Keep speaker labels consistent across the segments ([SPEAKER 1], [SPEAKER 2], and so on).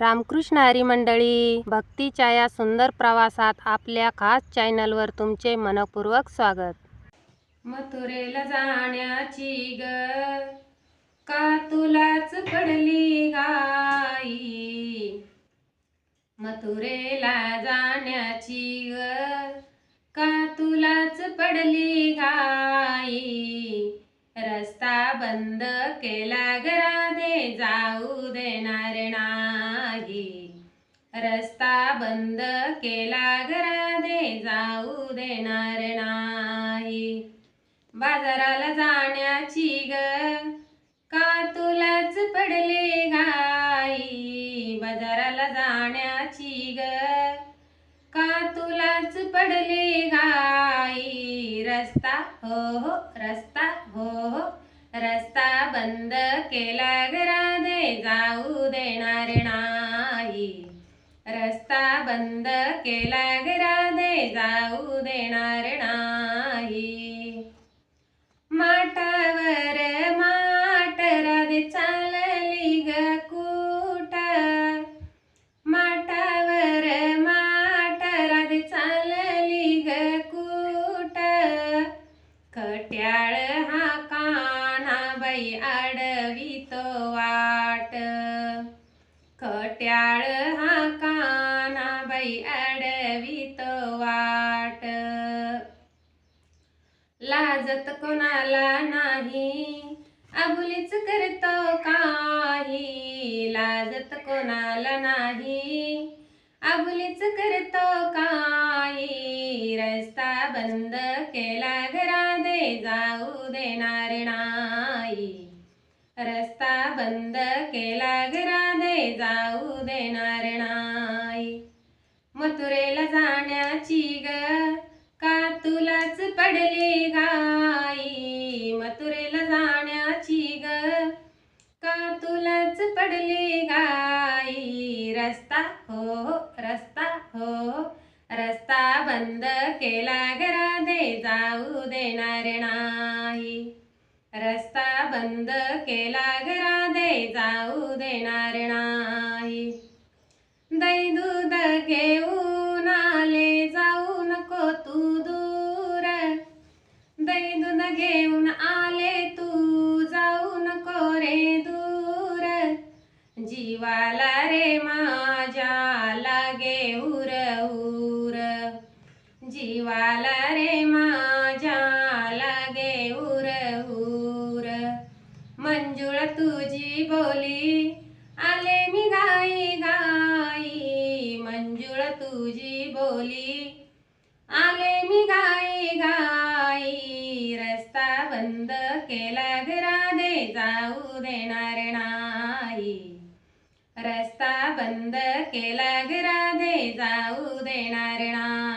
[SPEAKER 1] रामकृष्ण हरी मंडळी भक्तीच्या या सुंदर प्रवासात आपल्या खास चॅनलवर तुमचे मनपूर्वक स्वागत. मथुरेला जाण्याची ग का तुलाच पडली गाई मथुरेला जाण्याची ग का तुलाच पडली गाई रस्ता बंद केला घराने जाऊ देणार नाही. रस्ता बंद केला घराने जाऊ देणार नाही. बाजाराला जाण्याची ग का तुलाच पडले घाई? बाजाराला जाण्याची ग का तुलाच पडले घाई? रस्ता हो हो रस्ता हो हो. रस्ता बंद केला घरादे जाऊ देणार नाही. रस्ता बंद केला घरादे जाऊ देणार नाही. माटावर वाट कट्याळ हा कानाबाई अडवीत वाट. लाजत कोणाला नाही आबुलीच करतो काही. लाजत कोणाला नाही आबुलीच करतो काही. रस्ता बंद केला घरादे जाऊ देणार नाही. रस्ता बंद केला घराने जाऊ देणार नाही मथुरेला जाण्याची ग का तुलाच पडली गाई मथुरेला जाण्याची ग का तुलाच पडली गाई रस्ता हो रस्ता हो रस्ता बंद केला घराने जाऊ देणार नाही रस्ता बंद केला घरादे जाऊ देणार नाही. दै दूध घेऊन आले जाऊ नको तू दूर. दै दूध घेऊन आले तू जाऊ नको रे दूर. जीवाला रे माझ्या लागे उर उर जीवाला रे मा मंजुळ तुझी बोली. आले मी गाई गाई मंजुळ तुझी बोली. आले मी गाई गाई रस्ता बंद केला घरादे जाऊ देणार नाही. रस्ता बंद केला घरादे जाऊ देणार नाही.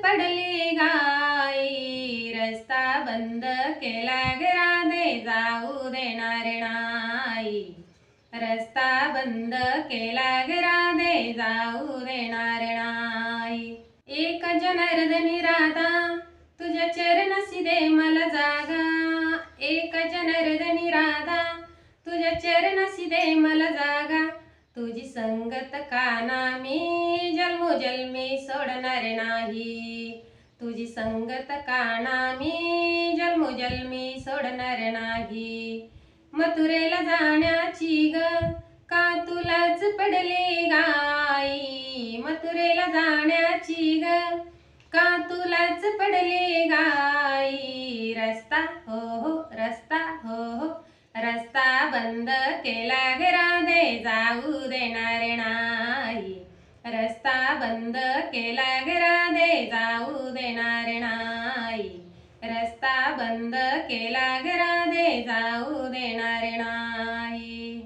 [SPEAKER 1] पडले गाई रस्ता बंद केला घरादे जाऊ देणार नाही. रस्ता बंद केला घरादे जाऊ देणार नाही. एक जनार्दनी राधा तुझ्या चरणसी दे मला जागा. एक जनार्दनी राधा तुझ्या चरणसी दे मला जागा. तुझी संगत काना मी जन्मोजन्मी सोडणार नाही. तुझी संगत काना मी जन्मोजन्मी सोडणार नाही. मथुरेला जाण्याची ग का तुलाच पडले गाई? मथुरेला जाण्याची ग का तुलाच पडले गाई? रस्ता हो हो रस्ता हो हो. रस्ता बंद केला घरादे जाऊ देणार नाही. रस्ता बंद केला घरादे जाऊ देणार नाही. रस्ता बंद केला घरादे जाऊ देणार नाही.